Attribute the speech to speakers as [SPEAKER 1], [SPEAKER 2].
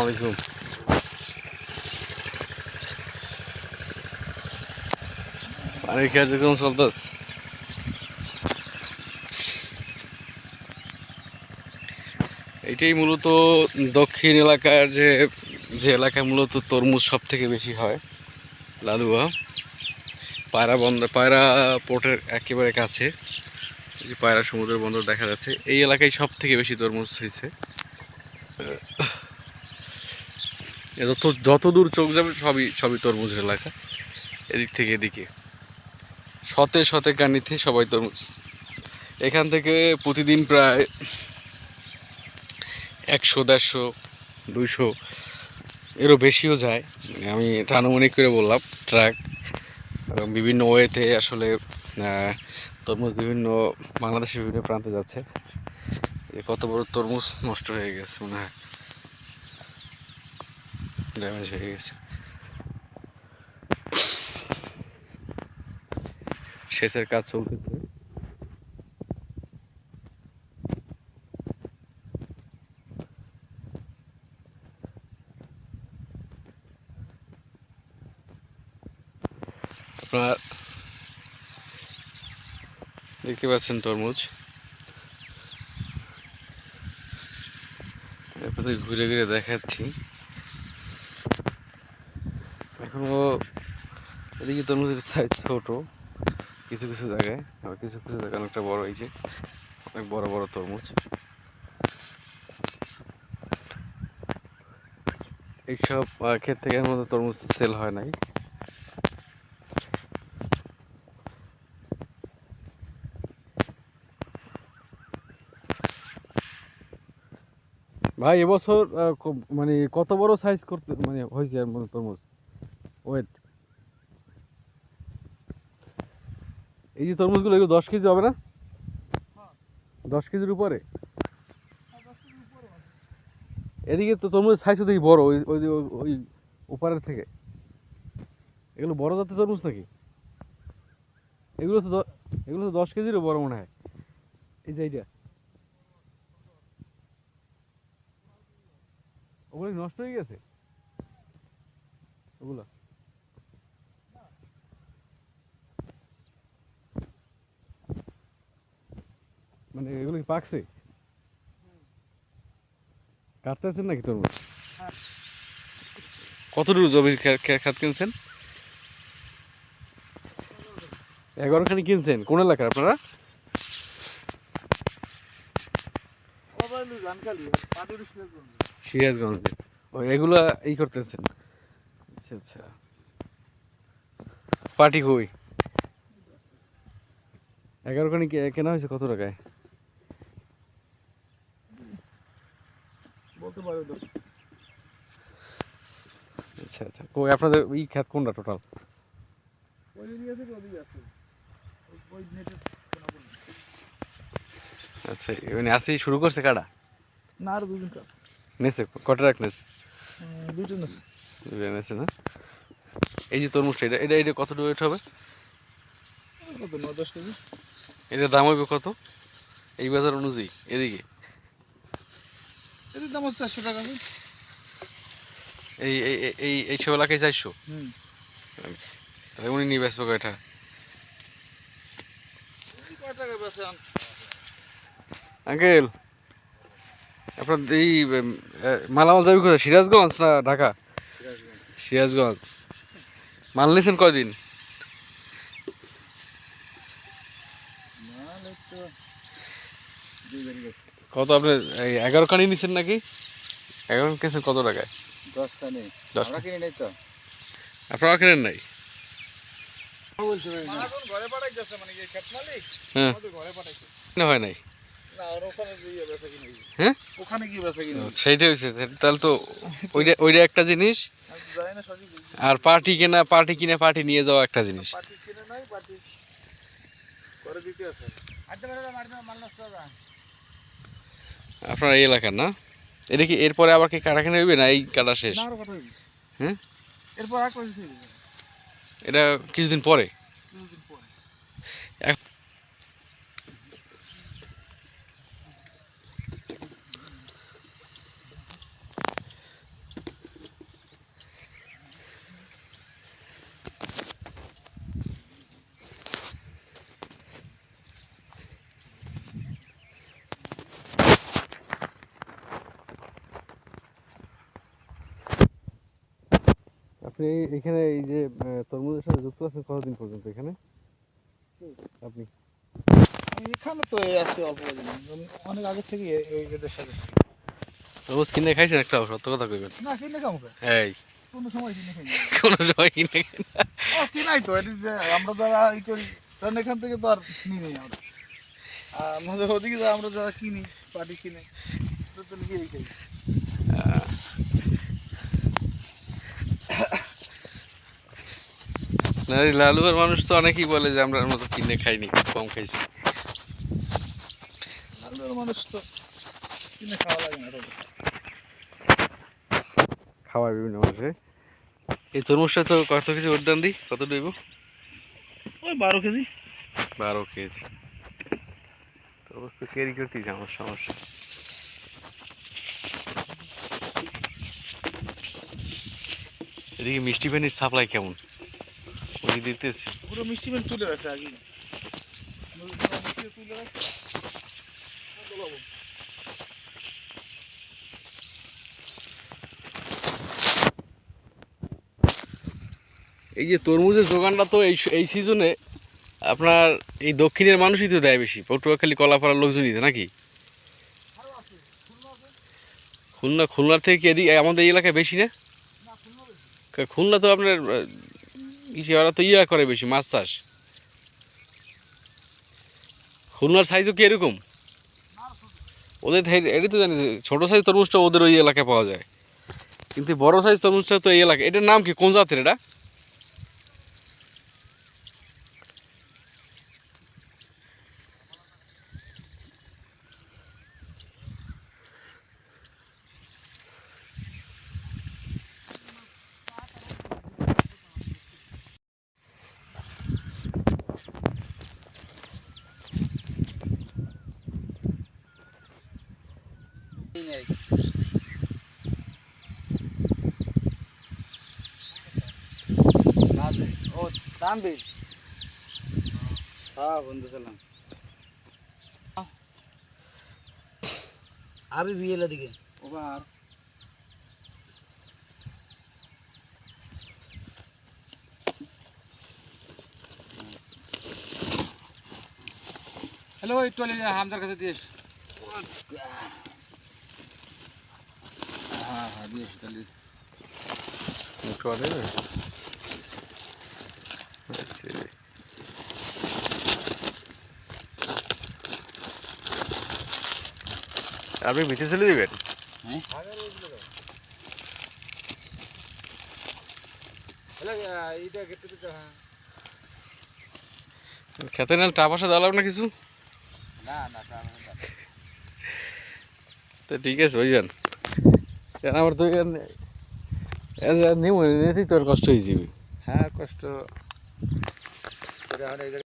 [SPEAKER 1] আসসালামু আলাইকুম পানির কার্যক্রম চলতেস এটাই মূলত দক্ষিণ এলাকার যে যে এলাকায় মূলত তরমুজ সব থেকে বেশি হয়, লালুয়া। পায়রা বন্দর, পায়রা পোর্টের একেবারে কাছে যে পায়রা সমুদ্র বন্দর দেখা যাচ্ছে, এই এলাকায় সব থেকে বেশি তরমুজ হয়েছে। যত যত দূর চোখ যাবে, সবই সবই তরমুজের এলাকা এদিক থেকে এদিকে। শতে শতে কানিতে সবাই তরমুজ এখান থেকে প্রতিদিন প্রায় একশো, দেড়শো, দুইশো এরও বেশিও যায়। আমি আনুমানিক করে বললাম ট্রাক বিভিন্ন ওয়েতে আসলে তরমুজ বিভিন্ন বাংলাদেশের বিভিন্ন প্রান্তে যাচ্ছে। কত বড় তরমুজ নষ্ট হয়ে গেছে মনে হয়। ড্যামেজ হয়ে গেছে সেচের কাজ চলতেছে আপনার দেখতে পাচ্ছেন তরমুজ আপনাদের ঘুরে ঘুরে দেখাচ্ছি এখনও এদিকে তরমুজের সাইজ ছোট, কিছু কিছু জায়গায়, আবার কিছু কিছু জায়গায় অনেকটা বড় হয়েছে অনেক বড় বড় তরমুজ। এইসব ক্ষেত থেকে মধ্যে তরমুজ সেল হয় নাই। ভাই, এবছর মানে কত বড় সাইজ করতে মানে হয়েছে তরমুজ? ওয়েট এই যে তরমুজগুলো, এগুলো দশ কেজি হবে না? দশ কেজির উপরে? এদিকে তো তরমুজ সাইজ দেখি বড়, ওই ওই, ওই- থেকে। এগুলো বড় জাতের তরমুজ নাকি? এগুলো তো এগুলো তো দশ কেজিরও বড় মনে হয়। এই যে এইটা। ওগুলো নষ্ট হয়ে গেছে? ওগুলো। মানে এগুলো কি পাকছে? কাটতেছেন নাকি তরমুজ? কতটুকু জমি খে- খে- খাত কিনছেন? এগারোখানি কিনছেন কোন এলাকার আপনারা? সিরাজগঞ্জে। ও এগুলা এই করতেছেন। আচ্ছা আচ্ছা। পার্টি কই? এগারোখানি কেনা হয়েছে কত টাকায়
[SPEAKER 2] বলতে পারো তো
[SPEAKER 1] আচ্ছা আচ্ছা। কই আপনাদের এই খাত কোনটা টোটাল
[SPEAKER 2] ওই ওই- ওই
[SPEAKER 1] আচ্ছা মানে আসি শুরু করছে কাটা
[SPEAKER 2] না আর কাজ।
[SPEAKER 1] নেছে কটা রাখ নেছে?
[SPEAKER 2] দুটো
[SPEAKER 1] নেছে। না? এই যে তরমুজটা এটা এটা এটা কত ওয়েট হবে?
[SPEAKER 2] কত ন দশ কেজি?
[SPEAKER 1] এটা দাম হবে কত? এই বাজার অনুযায়ী এদিকে।
[SPEAKER 2] এদের দাম হচ্ছে চারশো টাকা
[SPEAKER 1] এই এই এই- এই এইসব এলাকায় চারশো? তাহলে উনি নিয়ে বেসবে কয়টা? আঙ্কেল আপনার এই মালামাল যাবি কোথায়? সিরাজগঞ্জ না ঢাকা? সিরাজগঞ্জ। মাল নিয়েছেন কয়দিন
[SPEAKER 2] মাল এই তো দুই গাড়ি গেছে
[SPEAKER 1] কত আপনি এই এগারো কানি নিছেন নাকি? এগারো কিনছেন কত টাকায়?
[SPEAKER 2] দশটা নেই
[SPEAKER 1] দশ
[SPEAKER 2] আমরা কিনে নেই তো।
[SPEAKER 1] আপনারা কেনেন নাই?
[SPEAKER 2] মানে
[SPEAKER 1] হ্যাঁ।
[SPEAKER 2] আমাদের ঘরে পাঠাইছে।
[SPEAKER 1] কেনা হয় নাই?
[SPEAKER 2] কিনে।
[SPEAKER 1] হ্যাঁ?
[SPEAKER 2] কিনে।
[SPEAKER 1] ওইটা ওইটা একটা জিনিস। আর পার্টি কেনা পার্টি কিনে পার্টি নিয়ে যাওয়া একটা জিনিস।
[SPEAKER 2] পার্টি কিনে নাই পার্টি করে দিতে আছে আচ্ছা ম্যাডাম মারবে মাল নষ্ট হবে
[SPEAKER 1] আপনার এই এলাকার না? এটা কি এরপরে আবার কি কাটা কিনে হইবে না এই কাটা শেষ? হ্যাঁ?
[SPEAKER 2] এরপর
[SPEAKER 1] এটা কিছুদিন পরে? আপনি এখানে এই যে তরমুজের সাথে যুক্ত আছেন কতদিন পর্যন্ত এখানে? আপনি?
[SPEAKER 2] এখানে তো এই আছি অল্প দিন অনেক আগের থেকে এই এদের সাথে।
[SPEAKER 1] তরমুজ কিনে খাইছেন একটা সত্য কথা কইবেন।
[SPEAKER 2] না কিনে কামকে
[SPEAKER 1] এই।
[SPEAKER 2] কোনো সময় কিনে খাই
[SPEAKER 1] কোনো সময় কিনে খাই না।
[SPEAKER 2] ও কিনাই তো এটি যে আমরা যারা ই করি কারণ এখান থেকে তো আর কিনি নেই আমরা। আর আমাদের ওদিকে যা আমরা যারা কিনি পাটি কিনে তো তো গিয়েই খাই
[SPEAKER 1] না এই লালুয়ার মানুষ তো অনেকেই বলে যে আমরা মতো কিনে খাইনি কম খাইছি।
[SPEAKER 2] আমাদের মানুষ তো কিনে খাওয়া লাগে না রোজ।
[SPEAKER 1] খাওয়ায় বিভিন্ন মানুষে। এই তরমুজটা তো কত কেজি উদ্যান দিই? কত দেব?
[SPEAKER 2] ওই বারো কেজি।
[SPEAKER 1] বারো কেজি। তরমুজ তো ক্যারি করতেই আমার সমস্যা। এদিকে মিষ্টি পানির সাপ্লাই কেমন? ওই দিতেছি।
[SPEAKER 2] পুরো মিষ্টি মেন আগে কত লবণ?
[SPEAKER 1] এই যে তরমুজের যোগানটা তো এই এই সিজনে আপনার এই দক্ষিণের মানুষই তো দেয় বেশি। পটুয়াখালী কলাপাড়ার লোকজন দিতে নাকি? খুলনা খুলনার থেকে এদিকে আমাদের এই এলাকায় বেশি না? খুলনা তো আপনার ইসে ওরা তো ইয়া করে বেশি, মাছ চাষ। খুলনার সাইজও কি এরকম? ওদের এটাই তো জানি, ছোটো সাইজ তরমুজটা ওদের ওই এলাকায় পাওয়া যায়। কিন্তু বড় সাইজ তরমুজটা তো এই এলাকায় এটার নাম কি? কোন জাতের এটা?
[SPEAKER 2] ও দাম বেশ হ্যাঁ বন্ধু সালাম
[SPEAKER 3] আবি বিয়েলা দিকে
[SPEAKER 2] ওবার হ্যালো ওই টলি হামদার কাছে দিস হ্যাঁ হ্যাঁ দিস টলি
[SPEAKER 1] রে। আপনি ভিতরে চলে দেবেন?
[SPEAKER 2] দিতে হ্যাঁ।
[SPEAKER 1] খেতে না পয়সা দেওয়া লাগবে না কিছু।
[SPEAKER 2] না না তা
[SPEAKER 1] ঠিক আছে ওই যান। কেন আমার তো নেই নিতেই তো আর কষ্ট হয়ে যাবে
[SPEAKER 2] হ্যাঁ কষ্ট। দেখেন এই